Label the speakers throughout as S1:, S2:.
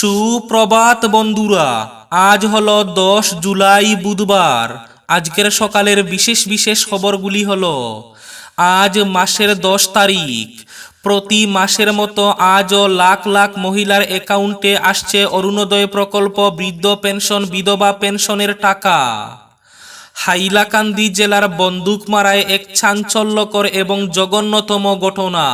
S1: সুপ্রভাত বন্ধুরা আজ হল দশ জুলাই বুধবার আজকের সকালের বিশেষ বিশেষ খবরগুলি হল আজ মাসের দশ তারিখ প্রতি মাসের মতো আজও লাখ লাখ মহিলার অ্যাকাউন্টে আসছে অরুণোদয় প্রকল্প বৃদ্ধ পেনশন বিধবা পেনশনের টাকা হাইলাকান্দি জেলার বন্দুকমারায় এক চাঞ্চল্যকর এবং জঘন্যতম ঘটনা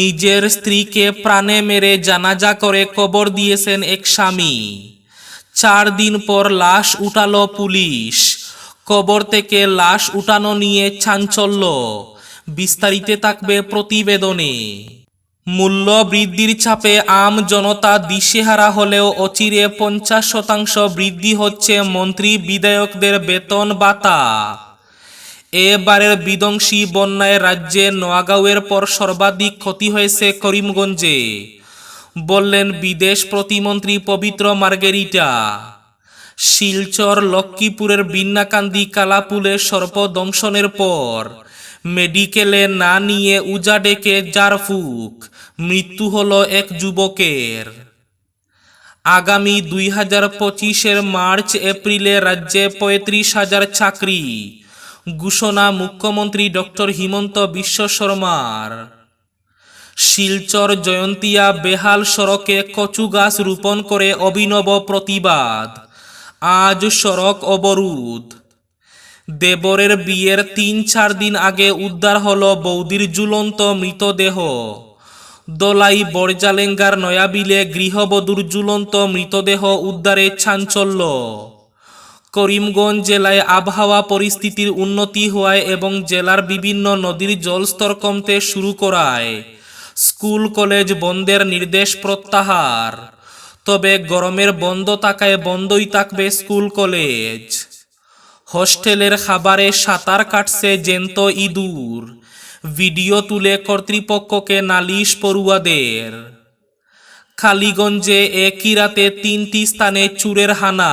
S1: নিজের স্ত্রীকে প্রাণে মেরে জানাজা করে কবর দিয়েছেন এক স্বামী চার দিন পর লাশ উঠালো পুলিশ কবর থেকে লাশ উঠানো নিয়ে চাঞ্চল্য বিস্তারিতে থাকবে প্রতিবেদনে মূল্য বৃদ্ধির চাপে আম জনতা দিশেহারা হলেও অচিরে পঞ্চাশ শতাংশ বৃদ্ধি হচ্ছে মন্ত্রী বিধায়কদের বেতন বাতা এবারের বিধ্বংসী বন্যায় রাজ্যে নোয়াগাঁওয়ের পর সর্বাধিক ক্ষতি হয়েছে করিমগঞ্জে বললেন বিদেশ প্রতিমন্ত্রী পবিত্র মার্গেরিটা শিলচর লক্ষ্মীপুরের বিন্নাকান্দি কালাপুলে দংশনের পর মেডিকেলে না নিয়ে উজা ডেকে জারফুক মৃত্যু হল এক যুবকের আগামী দুই হাজার পঁচিশের মার্চ এপ্রিলে রাজ্যে পঁয়ত্রিশ হাজার চাকরি ঘোষণা মুখ্যমন্ত্রী ডক্টর হিমন্ত বিশ্ব শর্মার শিলচর জয়ন্তিয়া বেহাল সড়কে কচু গাছ রোপণ করে অভিনব প্রতিবাদ আজ সড়ক অবরোধ দেবরের বিয়ের তিন চার দিন আগে উদ্ধার হল বৌদির ঝুলন্ত মৃতদেহ দলাই বরজালেঙ্গার নয়াবিলে গৃহবধূর ঝুলন্ত মৃতদেহ উদ্ধারে চাঞ্চল্য করিমগঞ্জ জেলায় আবহাওয়া পরিস্থিতির উন্নতি হওয়ায় এবং জেলার বিভিন্ন নদীর জলস্তর কমতে শুরু করায় স্কুল কলেজ বন্ধের নির্দেশ প্রত্যাহার তবে গরমের বন্ধ থাকায় বন্ধই থাকবে স্কুল কলেজ হোস্টেলের খাবারে সাঁতার কাটছে জেন্ত ইঁদুর ভিডিও তুলে কর্তৃপক্ষকে নালিশ পড়ুয়াদের কালীগঞ্জে একই রাতে তিনটি স্থানে চুরের হানা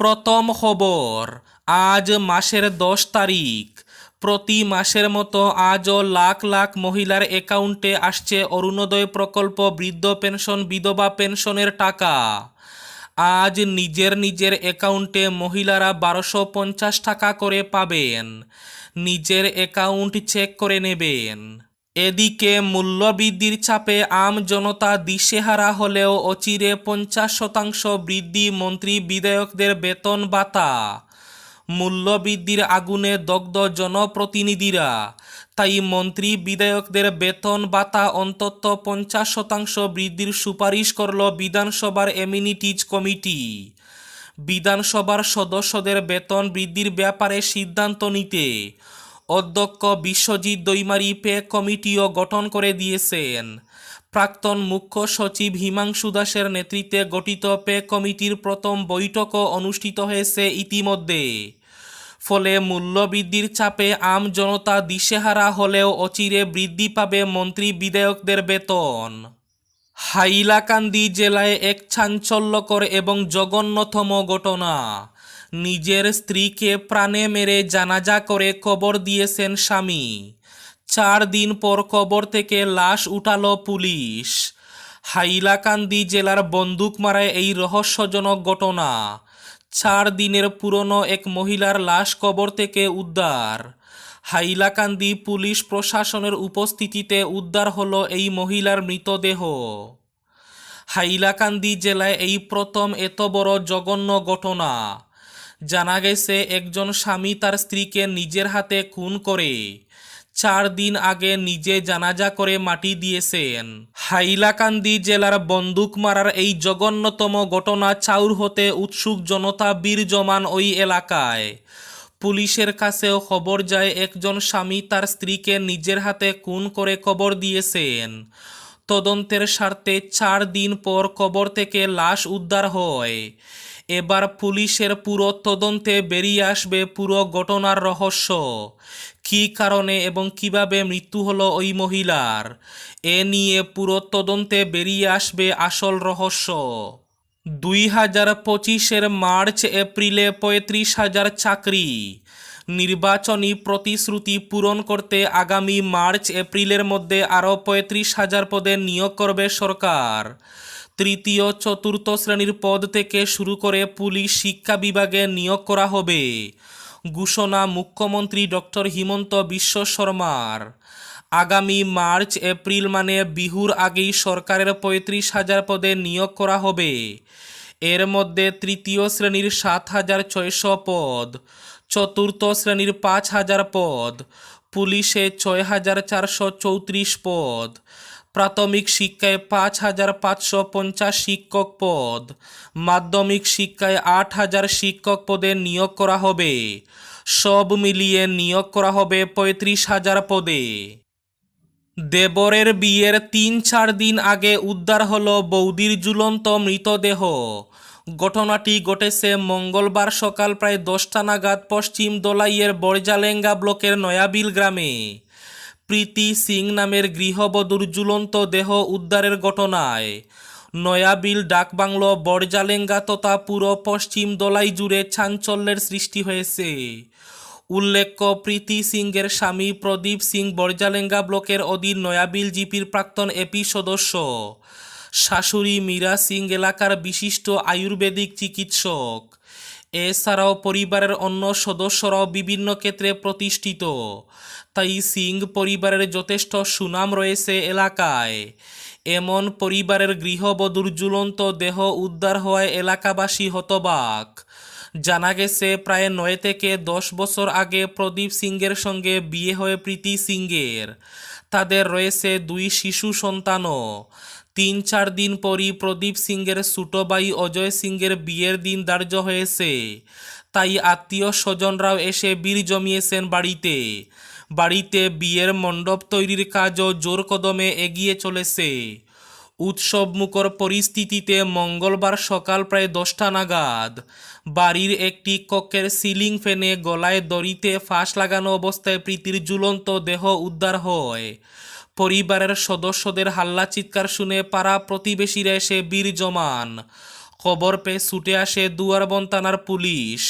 S1: প্রথম খবর আজ মাসের দশ তারিখ প্রতি মাসের মতো আজও লাখ লাখ মহিলার অ্যাকাউন্টে আসছে অরুণোদয় প্রকল্প বৃদ্ধ পেনশন বিধবা পেনশনের টাকা আজ নিজের নিজের অ্যাকাউন্টে মহিলারা বারোশো পঞ্চাশ টাকা করে পাবেন নিজের অ্যাকাউন্ট চেক করে নেবেন এদিকে মূল্যবৃদ্ধির চাপে আম জনতা দিশেহারা হলেও অচিরে পঞ্চাশ শতাংশ বৃদ্ধি মন্ত্রী বিধায়কদের বেতন বাতা মূল্যবৃদ্ধির আগুনে দগ্ধ জনপ্রতিনিধিরা তাই মন্ত্রী বিধায়কদের বেতন বাতা অন্তত পঞ্চাশ শতাংশ বৃদ্ধির সুপারিশ করল বিধানসভার এমিনিটিজ কমিটি বিধানসভার সদস্যদের বেতন বৃদ্ধির ব্যাপারে সিদ্ধান্ত নিতে অধ্যক্ষ বিশ্বজিৎ দৈমারি পে কমিটিও গঠন করে দিয়েছেন প্রাক্তন মুখ্য সচিব হিমাংশু দাসের নেতৃত্বে গঠিত পে কমিটির প্রথম বৈঠকও অনুষ্ঠিত হয়েছে ইতিমধ্যে ফলে মূল্যবৃদ্ধির চাপে আম জনতা দিশেহারা হলেও অচিরে বৃদ্ধি পাবে মন্ত্রী বিধায়কদের বেতন হাইলাকান্দি জেলায় এক চাঞ্চল্যকর এবং জঘন্যতম ঘটনা নিজের স্ত্রীকে প্রাণে মেরে জানাজা করে কবর দিয়েছেন স্বামী চার দিন পর কবর থেকে লাশ উঠালো পুলিশ হাইলাকান্দি জেলার বন্দুক মারায় এই রহস্যজনক ঘটনা চার দিনের পুরনো এক মহিলার লাশ কবর থেকে উদ্ধার হাইলাকান্দি পুলিশ প্রশাসনের উপস্থিতিতে উদ্ধার হলো এই মহিলার মৃতদেহ হাইলাকান্দি জেলায় এই প্রথম এত বড় জঘন্য ঘটনা জানা গেছে একজন স্বামী তার স্ত্রীকে নিজের হাতে খুন করে চার দিন আগে নিজে জানাজা করে মাটি দিয়েছেন হাইলাকান্দি জেলার বন্দুক মারার এই জঘন্যতম ঘটনা চাউর হতে উৎসুক জনতা বীর জমান ওই এলাকায় পুলিশের কাছেও খবর যায় একজন স্বামী তার স্ত্রীকে নিজের হাতে খুন করে কবর দিয়েছেন তদন্তের স্বার্থে চার দিন পর কবর থেকে লাশ উদ্ধার হয় এবার পুলিশের পুরো তদন্তে বেরিয়ে আসবে পুরো ঘটনার রহস্য কি কারণে এবং কিভাবে মৃত্যু হলো ওই মহিলার এ নিয়ে পুরো তদন্তে বেরিয়ে আসবে আসল রহস্য দুই হাজার পঁচিশের মার্চ এপ্রিলে পঁয়ত্রিশ হাজার চাকরি নির্বাচনী প্রতিশ্রুতি পূরণ করতে আগামী মার্চ এপ্রিলের মধ্যে আরও পঁয়ত্রিশ হাজার পদে নিয়োগ করবে সরকার তৃতীয় চতুর্থ শ্রেণীর পদ থেকে শুরু করে পুলিশ শিক্ষা বিভাগে নিয়োগ করা হবে ঘোষণা মুখ্যমন্ত্রী ডক্টর হিমন্ত বিশ্ব শর্মার আগামী মার্চ এপ্রিল মানে বিহুর আগেই সরকারের পঁয়ত্রিশ হাজার পদে নিয়োগ করা হবে এর মধ্যে তৃতীয় শ্রেণীর সাত হাজার ছয়শ পদ চতুর্থ শ্রেণীর পাঁচ হাজার পদ পুলিশে ছয় হাজার চারশো চৌত্রিশ পদ প্রাথমিক শিক্ষায় পাঁচ হাজার পাঁচশো পঞ্চাশ শিক্ষক পদ মাধ্যমিক শিক্ষায় আট হাজার শিক্ষক পদে নিয়োগ করা হবে সব মিলিয়ে নিয়োগ করা হবে পঁয়ত্রিশ হাজার পদে দেবরের বিয়ের তিন চার দিন আগে উদ্ধার হল বৌদির ঝুলন্ত মৃতদেহ ঘটনাটি ঘটেছে মঙ্গলবার সকাল প্রায় দশটা নাগাদ পশ্চিম দোলাইয়ের বরজালেঙ্গা ব্লকের নয়াবিল গ্রামে প্রীতি সিং নামের গৃহবধূর জুলন্ত দেহ উদ্ধারের ঘটনায় নয়াবিল ডাকবাংলো বরজালেঙ্গা তথা পুরো পশ্চিম দলাই জুড়ে চাঞ্চল্যের সৃষ্টি হয়েছে উল্লেখ্য প্রীতি সিংয়ের স্বামী প্রদীপ সিং বরজালেঙ্গা ব্লকের অধীন নয়াবিল জিপির প্রাক্তন এপি সদস্য শাশুড়ি মীরা সিং এলাকার বিশিষ্ট আয়ুর্বেদিক চিকিৎসক এছাড়াও পরিবারের অন্য সদস্যরাও বিভিন্ন ক্ষেত্রে প্রতিষ্ঠিত তাই সিং পরিবারের যথেষ্ট সুনাম রয়েছে এলাকায় এমন পরিবারের গৃহবধূর জুলন্ত দেহ উদ্ধার হওয়ায় এলাকাবাসী হতবাক জানা গেছে প্রায় নয় থেকে দশ বছর আগে প্রদীপ সিংয়ের সঙ্গে বিয়ে হয়ে প্রীতি সিংয়ের তাদের রয়েছে দুই শিশু সন্তানও তিন চার দিন পরই প্রদীপ সিংয়ের সুটোবাই অজয় সিংয়ের বিয়ের দিন দার্য হয়েছে তাই আত্মীয় স্বজনরাও এসে বীর জমিয়েছেন বাড়িতে বাড়িতে বিয়ের মণ্ডপ তৈরির কাজও জোর কদমে এগিয়ে চলেছে উৎসবমুখর পরিস্থিতিতে মঙ্গলবার সকাল প্রায় দশটা নাগাদ বাড়ির একটি কক্ষের সিলিং ফ্যানে গলায় দড়িতে ফাঁস লাগানো অবস্থায় প্রীতির ঝুলন্ত দেহ উদ্ধার হয় পরিবারের সদস্যদের হাল্লা চিৎকার শুনে পাড়া প্রতিবেশীরা এসে বীর জমান খবর পেয়ে ছুটে আসে দুয়ারবন থানার পুলিশ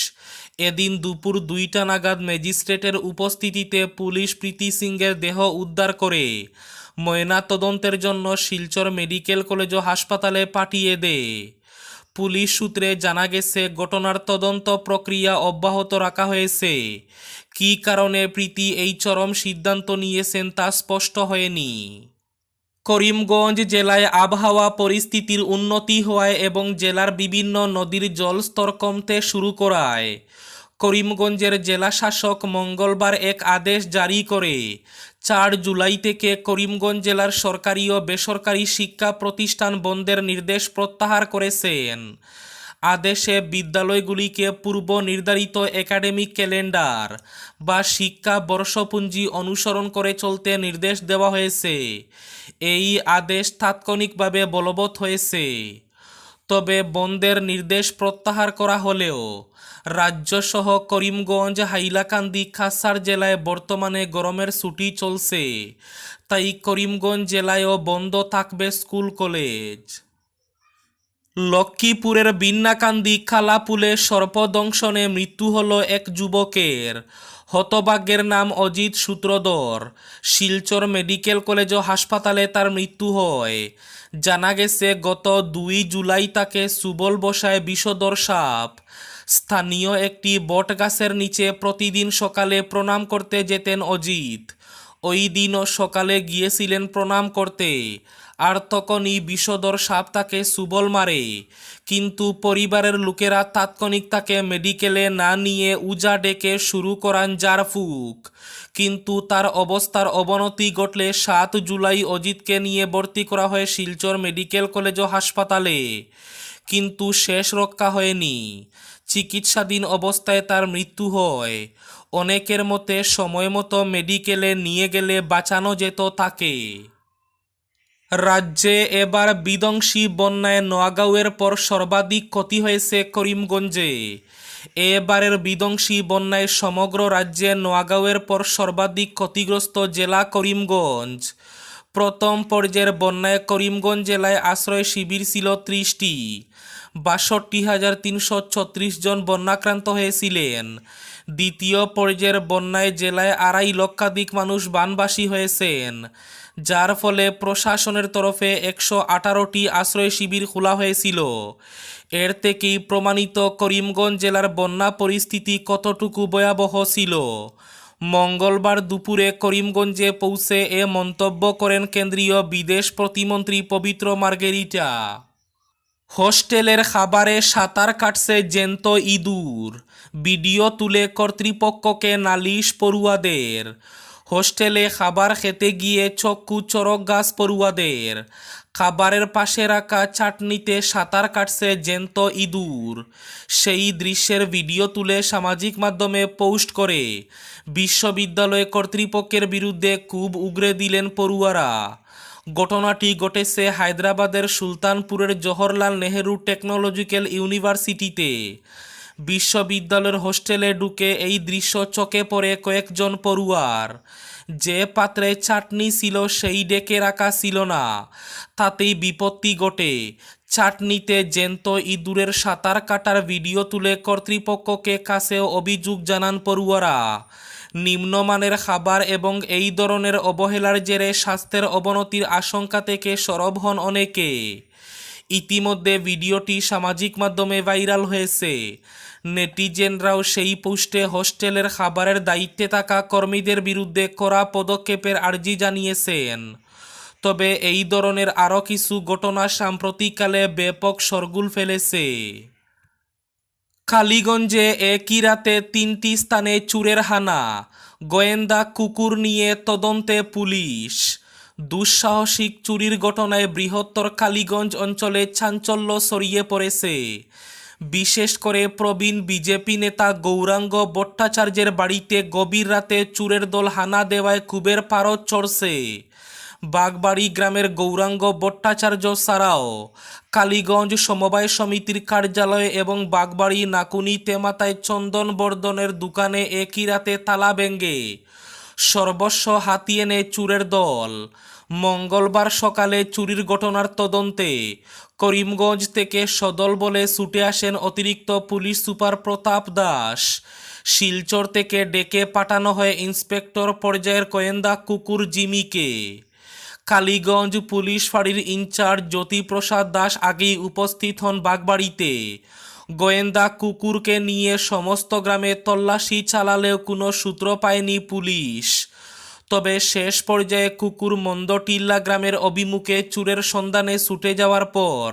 S1: এদিন দুপুর দুইটা নাগাদ ম্যাজিস্ট্রেটের উপস্থিতিতে পুলিশ প্রীতি সিংয়ের দেহ উদ্ধার করে ময়না তদন্তের জন্য শিলচর মেডিকেল কলেজ ও হাসপাতালে পাঠিয়ে দেয় পুলিশ সূত্রে জানা গেছে ঘটনার তদন্ত প্রক্রিয়া অব্যাহত রাখা হয়েছে কি কারণে প্রীতি এই চরম সিদ্ধান্ত নিয়েছেন তা স্পষ্ট হয়নি করিমগঞ্জ জেলায় আবহাওয়া পরিস্থিতির উন্নতি হওয়ায় এবং জেলার বিভিন্ন নদীর জলস্তর কমতে শুরু করায় করিমগঞ্জের জেলা শাসক মঙ্গলবার এক আদেশ জারি করে চার জুলাই থেকে করিমগঞ্জ জেলার সরকারি ও বেসরকারি শিক্ষা প্রতিষ্ঠান বন্ধের নির্দেশ প্রত্যাহার করেছেন আদেশে বিদ্যালয়গুলিকে পূর্ব নির্ধারিত একাডেমিক ক্যালেন্ডার বা শিক্ষা বর্ষপুঞ্জি অনুসরণ করে চলতে নির্দেশ দেওয়া হয়েছে এই আদেশ তাৎক্ষণিকভাবে বলবৎ হয়েছে তবে বন্ধের নির্দেশ প্রত্যাহার করা হলেও রাজ্যসহ করিমগঞ্জ হাইলাকান্দি খাসার জেলায় বর্তমানে গরমের ছুটি চলছে তাই করিমগঞ্জ জেলায়ও বন্ধ থাকবে স্কুল কলেজ লক্ষ্মীপুরের বিন্নাকান্দি খালাপুলে সর্পদংশনে মৃত্যু হল এক যুবকের হতভাগ্যের নাম অজিত সূত্রধর শিলচর মেডিকেল কলেজ ও হাসপাতালে তার মৃত্যু হয় জানা গেছে গত দুই জুলাই তাকে সুবল বসায় বিষধর সাপ স্থানীয় একটি বটগাছের নিচে প্রতিদিন সকালে প্রণাম করতে যেতেন অজিত ওই দিনও সকালে গিয়েছিলেন প্রণাম করতে আর তখনই বিষদর সাপ তাকে সুবল মারে কিন্তু পরিবারের লোকেরা তাৎক্ষণিক তাকে মেডিকেলে না নিয়ে উজা ডেকে শুরু করান জারফুক কিন্তু তার অবস্থার অবনতি ঘটলে সাত জুলাই অজিতকে নিয়ে ভর্তি করা হয় শিলচর মেডিকেল কলেজ ও হাসপাতালে কিন্তু শেষ রক্ষা হয়নি চিকিৎসাধীন অবস্থায় তার মৃত্যু হয় অনেকের মতে সময় মতো মেডিকেলে নিয়ে গেলে বাঁচানো যেত তাকে রাজ্যে এবার বিধ্বংসী বন্যায় নোয়াগাঁওয়ের পর সর্বাধিক ক্ষতি হয়েছে করিমগঞ্জে এবারের বিধ্বংসী বন্যায় সমগ্র রাজ্যে নোয়াগাঁওয়ের পর সর্বাধিক ক্ষতিগ্রস্ত জেলা করিমগঞ্জ প্রথম পর্যায়ের বন্যায় করিমগঞ্জ জেলায় আশ্রয় শিবির ছিল ত্রিশটি বাষট্টি হাজার তিনশো ছত্রিশ জন বন্যাক্রান্ত হয়েছিলেন দ্বিতীয় পর্যায়ের বন্যায় জেলায় আড়াই লক্ষাধিক মানুষ বানবাসী হয়েছেন যার ফলে প্রশাসনের তরফে একশো আঠারোটি আশ্রয় শিবির খোলা হয়েছিল এর থেকেই প্রমাণিত করিমগঞ্জ জেলার বন্যা পরিস্থিতি কতটুকু ভয়াবহ ছিল মঙ্গলবার দুপুরে করিমগঞ্জে পৌঁছে এ মন্তব্য করেন কেন্দ্রীয় বিদেশ প্রতিমন্ত্রী পবিত্র মার্গেরিটা হোস্টেলের খাবারে সাঁতার কাটছে জেন্ত ইঁদুর ভিডিও তুলে কর্তৃপক্ষকে নালিশ পড়ুয়াদের হোস্টেলে খাবার খেতে গিয়ে চক্ষু চরক গাছ পড়ুয়াদের খাবারের পাশে রাখা চাটনিতে সাঁতার কাটছে জেন্ত ইঁদুর সেই দৃশ্যের ভিডিও তুলে সামাজিক মাধ্যমে পোস্ট করে বিশ্ববিদ্যালয় কর্তৃপক্ষের বিরুদ্ধে খুব উগরে দিলেন পড়ুয়ারা ঘটনাটি ঘটেছে হায়দ্রাবাদের সুলতানপুরের জওহরলাল নেহেরু টেকনোলজিক্যাল ইউনিভার্সিটিতে বিশ্ববিদ্যালয়ের হোস্টেলে ঢুকে এই দৃশ্য চোখে পড়ে কয়েকজন পড়ুয়ার যে পাত্রে চাটনি ছিল সেই ডেকে রাখা ছিল না তাতেই বিপত্তি ঘটে চাটনিতে জেন্ত ইঁদুরের সাঁতার কাটার ভিডিও তুলে কর্তৃপক্ষকে কাছে অভিযোগ জানান পড়ুয়ারা নিম্নমানের খাবার এবং এই ধরনের অবহেলার জেরে স্বাস্থ্যের অবনতির আশঙ্কা থেকে সরব হন অনেকে ইতিমধ্যে ভিডিওটি সামাজিক মাধ্যমে ভাইরাল হয়েছে নেটিজেনরাও সেই পোস্টে হোস্টেলের খাবারের দায়িত্বে থাকা কর্মীদের বিরুদ্ধে করা পদক্ষেপের আর্জি জানিয়েছেন তবে এই ধরনের আরও কিছু ঘটনা সাম্প্রতিককালে ব্যাপক সরগুল ফেলেছে কালীগঞ্জে একই রাতে তিনটি স্থানে চুরের হানা গোয়েন্দা কুকুর নিয়ে তদন্তে পুলিশ দুঃসাহসিক চুরির ঘটনায় বৃহত্তর কালীগঞ্জ অঞ্চলে চাঞ্চল্য ছড়িয়ে পড়েছে বিশেষ করে প্রবীণ বিজেপি নেতা গৌরাঙ্গ ভট্টাচার্যের বাড়িতে গভীর রাতে চুরের দল হানা দেওয়ায় কুবের পারদ চড়ছে বাগবাড়ি গ্রামের গৌরাঙ্গ ভট্টাচার্য ছাড়াও কালীগঞ্জ সমবায় সমিতির কার্যালয়ে এবং বাগবাড়ি নাকুনি তেমাতায় চন্দন বর্ধনের দোকানে একই রাতে তালা ভেঙ্গে সর্বস্ব হাতিয়ে নেয় চুরের দল মঙ্গলবার সকালে চুরির ঘটনার তদন্তে করিমগঞ্জ থেকে সদল বলে ছুটে আসেন অতিরিক্ত পুলিশ সুপার প্রতাপ দাস শিলচর থেকে ডেকে পাঠানো হয় ইন্সপেক্টর পর্যায়ের গোয়েন্দা কুকুর জিমিকে কালীগঞ্জ পুলিশ ফাঁড়ির ইনচার্জ জ্যোতিপ্রসাদ দাস আগেই উপস্থিত হন বাগবাড়িতে গোয়েন্দা কুকুরকে নিয়ে সমস্ত গ্রামে তল্লাশি চালালেও কোনো সূত্র পায়নি পুলিশ তবে শেষ পর্যায়ে কুকুর মন্দ টিল্লা গ্রামের অভিমুখে চুরের সন্ধানে ছুটে যাওয়ার পর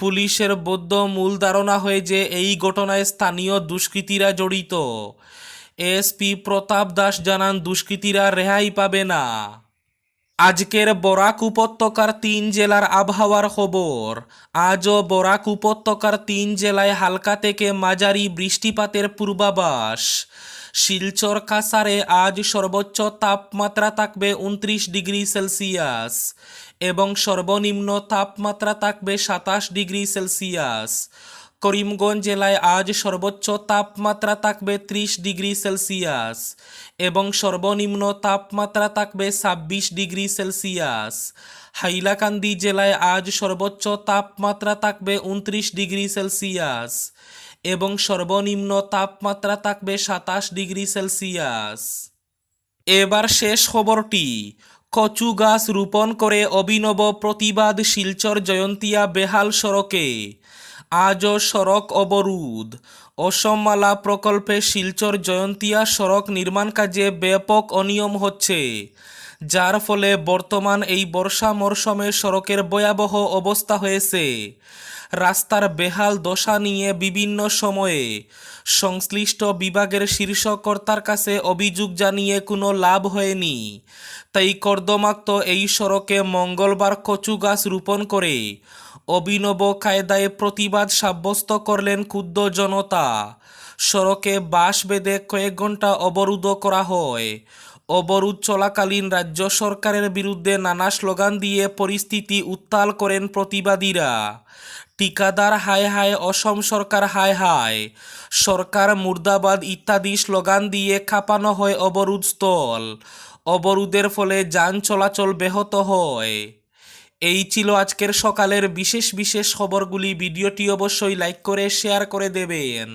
S1: পুলিশের বৌদ্ধ মূল ধারণা হয়ে যে এই ঘটনায় স্থানীয় দুষ্কৃতীরা জড়িত এসপি প্রতাপ দাস জানান দুষ্কৃতীরা রেহাই পাবে না আজকের বরাক উপত্যকার তিন জেলার আবহাওয়ার খবর আজও বরাক উপত্যকার তিন জেলায় হালকা থেকে মাঝারি বৃষ্টিপাতের পূর্বাভাস শিলচর কাসারে আজ সর্বোচ্চ তাপমাত্রা থাকবে উনত্রিশ ডিগ্রি সেলসিয়াস এবং সর্বনিম্ন তাপমাত্রা থাকবে সাতাশ ডিগ্রি সেলসিয়াস করিমগঞ্জ জেলায় আজ সর্বোচ্চ তাপমাত্রা থাকবে ত্রিশ ডিগ্রি সেলসিয়াস এবং সর্বনিম্ন তাপমাত্রা থাকবে ছাব্বিশ ডিগ্রি সেলসিয়াস হাইলাকান্দি জেলায় আজ সর্বোচ্চ তাপমাত্রা থাকবে উনত্রিশ ডিগ্রি সেলসিয়াস এবং সর্বনিম্ন তাপমাত্রা থাকবে সাতাশ ডিগ্রি সেলসিয়াস এবার শেষ খবরটি কচু গাছ রোপণ করে অভিনব প্রতিবাদ শিলচর জয়ন্তিয়া বেহাল সড়কে আজও সড়ক অবরোধ অসমমালা প্রকল্পে শিলচর জয়ন্তিয়া সড়ক নির্মাণ কাজে ব্যাপক অনিয়ম হচ্ছে যার ফলে বর্তমান এই বর্ষা মরশুমে সড়কের ভয়াবহ অবস্থা হয়েছে রাস্তার বেহাল দশা নিয়ে বিভিন্ন সময়ে সংশ্লিষ্ট বিভাগের শীর্ষকর্তার কাছে অভিযোগ জানিয়ে কোনো লাভ হয়নি তাই কর্দমাক্ত এই সড়কে মঙ্গলবার কচু গাছ রোপণ করে অভিনব কায়দায় প্রতিবাদ সাব্যস্ত করলেন ক্ষুদ্র জনতা সড়কে বাস বেঁধে কয়েক ঘন্টা অবরুদ্ধ করা হয় অবরোধ চলাকালীন রাজ্য সরকারের বিরুদ্ধে নানা স্লোগান দিয়ে পরিস্থিতি উত্তাল করেন প্রতিবাদীরা টিকাদার হায় হায় অসম সরকার হায় হায় সরকার মুর্দাবাদ ইত্যাদি স্লোগান দিয়ে খাপানো হয় অবরোধ স্থল অবরোধের ফলে যান চলাচল ব্যাহত হয় এই ছিল আজকের সকালের বিশেষ বিশেষ খবরগুলি ভিডিওটি অবশ্যই লাইক করে শেয়ার করে দেবেন